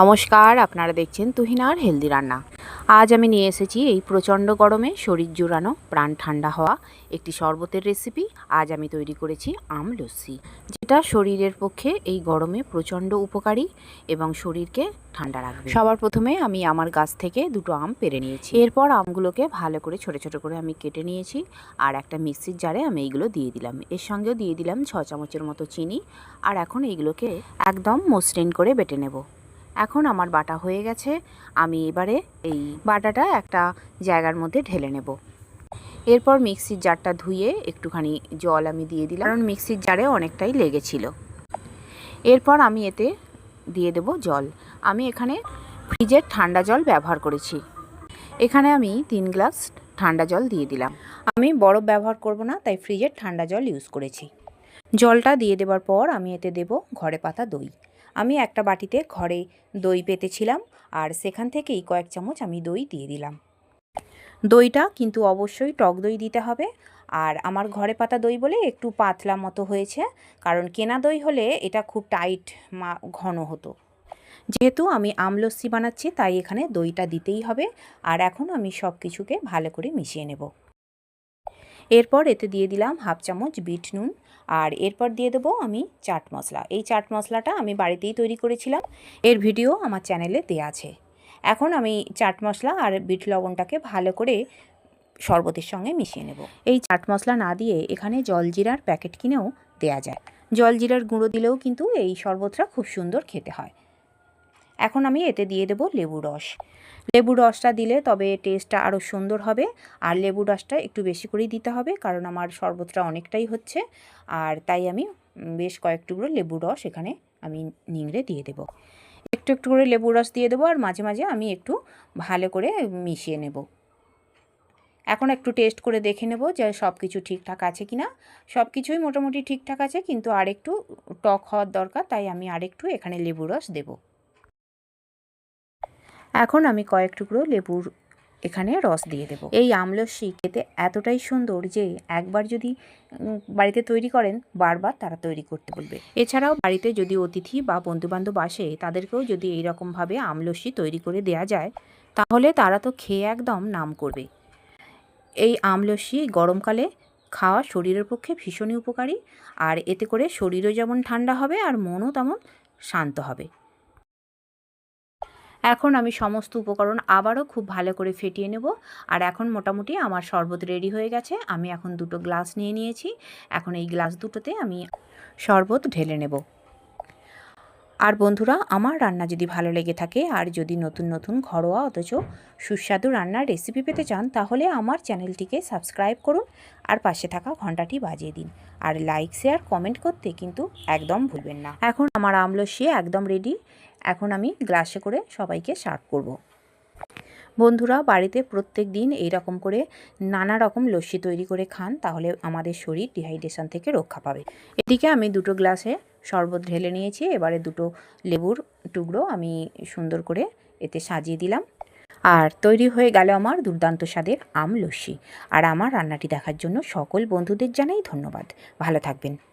নমস্কার, আপনারা দেখছেন তুহিনার হেলদি রান্না। আজ আমি নিয়ে এসেছি এই প্রচণ্ড গরমে শরীর জুড়ানো প্রাণ ঠান্ডা হওয়া একটি শরবতের রেসিপি আজ আমি তৈরি করেছি আম লস্যি, যেটা শরীরের পক্ষে এই গরমে প্রচণ্ড উপকারী এবং শরীরকে ঠান্ডা রাখবে। সবার প্রথমে আমি আমার গাছ থেকে দুটো আম পেরে নিয়েছি। এরপর আমগুলোকে ভালো করে ছোট ছোট করে আমি কেটে নিয়েছি আর একটা মিক্সির জারে আমি এইগুলো দিয়ে দিলাম। এর সঙ্গেও দিয়ে দিলাম ছ চামচের মতো চিনি আর এখন এইগুলোকে একদম মসৃণ করে বেটে নেব। এখন আমার বাটা হয়ে গেছে। আমি এবারে এই বাটাটা একটা জায়গার মধ্যে ঢেলে নেব। এরপর মিক্সির জারটা ধুয়ে একটুখানি জল আমি দিয়ে দিলাম, কারণ মিক্সির জারে অনেকটাই লেগেছিল। এরপর আমি এতে দিয়ে দেব জল। আমি এখানে ফ্রিজের ঠান্ডা জল ব্যবহার করেছি। এখানে আমি তিন গ্লাস ঠান্ডা জল দিয়ে দিলাম। আমি বরফ ব্যবহার করব না, তাই ফ্রিজের ঠান্ডা জল ইউজ করেছি। জলটা দিয়ে দেওয়ার পর আমি এতে দেব ঘরে পাতা দই। আমি একটা বাটিতে ঘরে দই পেতেছিলাম আর সেখান থেকেই কয়েক চামচ আমি দই দিয়ে দিলাম। দইটা কিন্তু অবশ্যই টক দই দিতে হবে। আর আমার ঘরে পাতা দই বলে একটু পাতলা মতো হয়েছে, কারণ কেনা দই হলে এটা খুব টাইট মা, ঘন হতো। যেহেতু আমি আমলস্যি বানাচ্ছি, তাই এখানে দইটা দিতেই হবে। আর এখন আমি সব কিছুকে ভালো করে মিশিয়ে নেব। এরপর এতে দিয়ে দিলাম হাফ চামচ বিট নুন আর এরপর দিয়ে দেবো আমি চাট মশলা। এই চাট মশলাটা আমি বাড়িতেই তৈরি করেছিলাম। এর ভিডিও আমার চ্যানেলে দেওয়া আছে। এখন আমি চাট মশলা আর বিট লবণটাকে ভালো করে শরবতের সঙ্গে মিশিয়ে নেব। এই চাট মশলা না দিয়ে এখানে জলজিরার প্যাকেট কিনেও দেয়া যায়। জলজিরার গুঁড়ো দিলেও কিন্তু এই শরবতটা খুব সুন্দর খেতে হয়। এখন আমি এতে দিয়ে দেবো লেবু রস। লেবু রসটা দিলে তবে টেস্টটা আরও সুন্দর হবে। আর লেবু রসটা একটু বেশি করেই দিতে হবে, কারণ আমার শরবতটা অনেকটাই হচ্ছে। আর তাই আমি বেশ কয়েক টুকরো লেবু রস এখানে আমি নিংড়ে দিয়ে দেবো। একটু একটু করে লেবু রস দিয়ে দেবো, আর মাঝে মাঝে আমি একটু ভালো করে মিশিয়ে নেব। এখন একটু টেস্ট করে দেখে নেব যে সব কিছু ঠিকঠাক আছে কি না সব কিছুই মোটামুটি ঠিকঠাক আছে, কিন্তু আরেকটু টক হওয়ার দরকার, তাই আমি আরেকটু এখানে লেবু রস দেবো। এখন আমি কয়েক টুকরো লেবুর এখানে রস দিয়ে দেবো। এই আমলস্যি খেতে এতটাই সুন্দর যে একবার যদি বাড়িতে তৈরি করেন, বারবার তারা তৈরি করতে বলবে। এছাড়াও বাড়িতে যদি অতিথি বা বন্ধুবান্ধব আসে, তাদেরকেও যদি এই রকমভাবে আমলস্যি তৈরি করে দেয়া যায়, তাহলে তারা তো খেয়ে একদম নাম করবে। এই আমলস্যি গরমকালে খাওয়া শরীরের পক্ষে ভীষণই উপকারী, আর এতে করে শরীরও যেমন ঠান্ডা হবে, আর মনও তেমন শান্ত হবে। এখন আমি সমস্ত উপকরণ আবারও খুব ভালো করে ফেটিয়ে নেব। আর এখন মোটামুটি আমার শরবত রেডি হয়ে গেছে। আমি এখন দুটো গ্লাস নিয়ে নিয়েছি। এখন এই গ্লাস দুটোতে আমি শরবত ঢেলে নেব। আর বন্ধুরা, আমার রান্না যদি ভালো লেগে থাকে আর যদি নতুন নতুন ঘরোয়া অথচ সুস্বাদু রান্নার রেসিপি পেতে চান, তাহলে আমার চ্যানেলটিকে সাবস্ক্রাইব করুন আর পাশে থাকা ঘন্টাটি বাজিয়ে দিন। আর লাইক শেয়ার কমেন্ট করতে কিন্তু একদম ভুলবেন না। এখন আমার আমলসি একদম রেডি এখন আমি গ্লাসে করে সবাইকে সার্ভ করব। বন্ধুরা, বাড়িতে প্রত্যেক দিন এইরকম করে নানা রকম লস্যি তৈরি করে খান, তাহলে আমাদের শরীর ডিহাইড্রেশন থেকে রক্ষা পাবে। এদিকে আমি দুটো গ্লাসে শরবত ঢেলে নিয়েছি, এবারে দুটো লেবুর টুকরো আমি সুন্দর করে এতে সাজিয়ে দিলাম। আর তৈরি হয়ে গেল আমার দুর্দান্ত স্বাদের আম লস্যি আর আমার রান্নাটি দেখার জন্য সকল বন্ধুদের জানাই ধন্যবাদ। ভালো থাকবেন।